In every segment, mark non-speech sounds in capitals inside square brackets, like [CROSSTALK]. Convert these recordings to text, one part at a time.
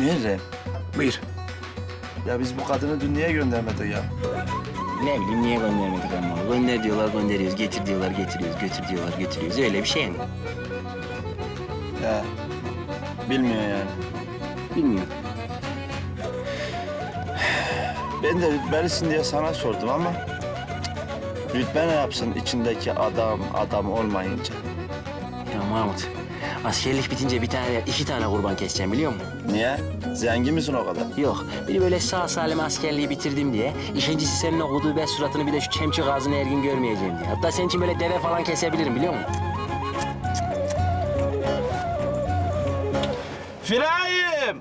Muharrem, Buyur. ya biz bu kadını dün niye göndermedik ya? Ne bileyim niye göndermedik ama. Gönder diyorlar gönderiyoruz, getir diyorlar getiriyoruz, götür diyorlar götürüyoruz. Öyle bir şey mi? Ya, bilmiyor yani. Bilmiyorum. Ben de rütbelisin diye sana sordum ama... cık, Rütbe ne yapsın içindeki adam, adam olmayınca? Ya Mahmut, askerlik bitince bir tane, iki tane kurban keseceğim biliyor musun? Niye? Zengin misin o kadar? Yok, biri böyle sağ salim askerliği bitirdim diye. İkincisi senin o kudubet suratını bir de şu çemçük ağzını her gün görmeyeceğim diye. Hatta senin için böyle deve falan kesebilirim biliyor musun? Firayim!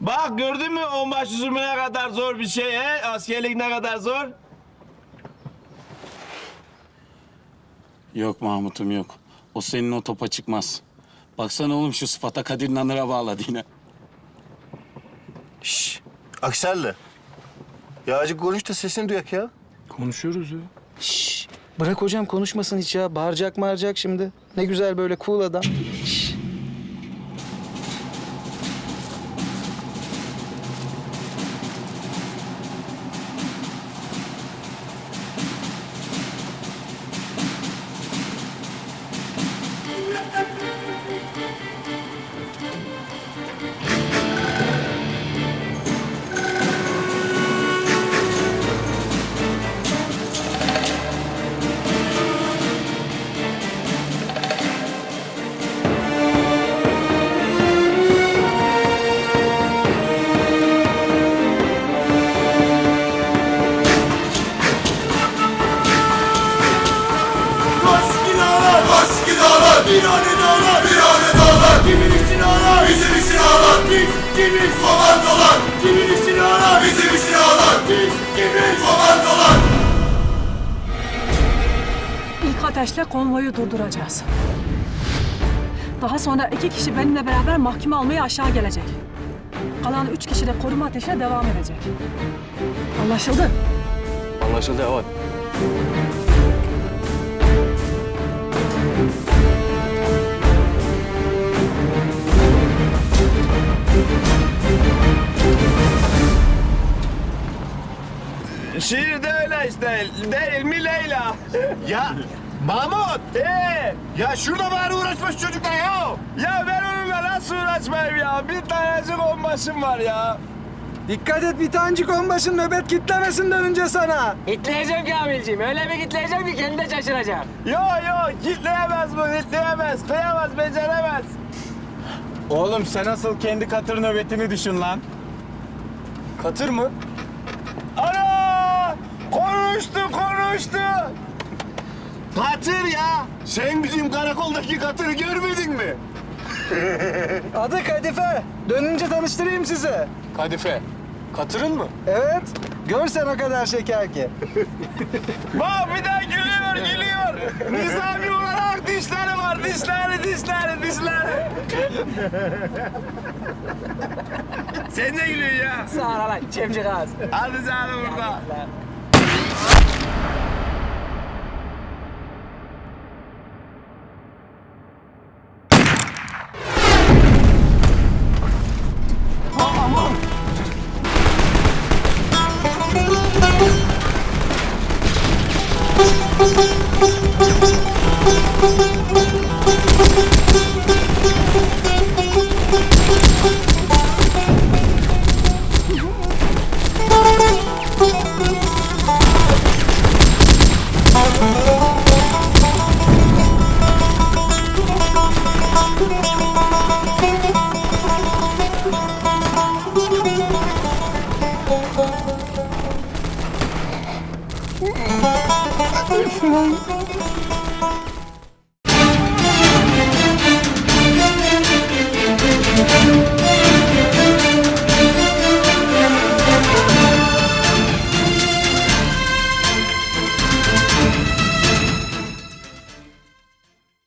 Bak gördün mü onbaşı zulmü ne kadar zor bir şey he? Askerlik ne kadar zor? Yok Mahmut'um yok. O senin o topa çıkmaz. Baksana oğlum şu sıfata Kadir Nanır'a bağladı yine. Şşş. Akselli. Ya azıcık konuş da sesini duyak ya. Konuşuyoruz ya. Şşş. Bırak hocam konuşmasın hiç ya. Bağıracak mağıracak şimdi. Ne güzel böyle cool adam. Şşş. Baski dağlar, virane dağlar, virane dağlar. Kimin için ağlar? Bizim için ağlar. Kimiz? Komandolar. Kimin için ağlar? Bizim için ağlar. Biz kimiz? Komandolar. İlk ateşle konvoyu durduracağız. Daha sonra iki kişi benimle beraber mahkeme almaya aşağı gelecek. Kalan üç kişi de koruma ateşine devam edecek. Anlaşıldı? Anlaşıldı evet. Şiir de öyle işte. Değil mi Leyla? Ya Mahmut. Ee, Ya şurada bari uğraşmış çocuklar ya. ya ben onunla nasıl uğraşmayayım ya? Bir tanecik onbaşım var ya. Dikkat et bir tanecik onbaşın nöbet kitlemesinden önce sana. Hitleyeceğim Kamilciğim. Öyle bir hitleyeceğim ki kendi de şaşıracağım. Yo yo kitleyemez bu kitleyemez. Kıyamaz beceremez. Oğlum sen asıl kendi katır nöbetini düşün lan. Katır mı? Konuştu konuştu. Katır ya. Sen bizim karakoldaki katırı görmedin mi? [LAUGHS] Adı Kadife. Dönünce tanıştırayım size. Kadife. Katırın mı? Evet. Görsen o kadar şeker ki. [LAUGHS] Bak bir daha gülüyor gülüyor. Nizami olarak dişleri var dişleri dişleri dişleri. Sen de gülüyorsun ya. Sağ ol lan çemçük ağız. Hadi canım burada. 嗯。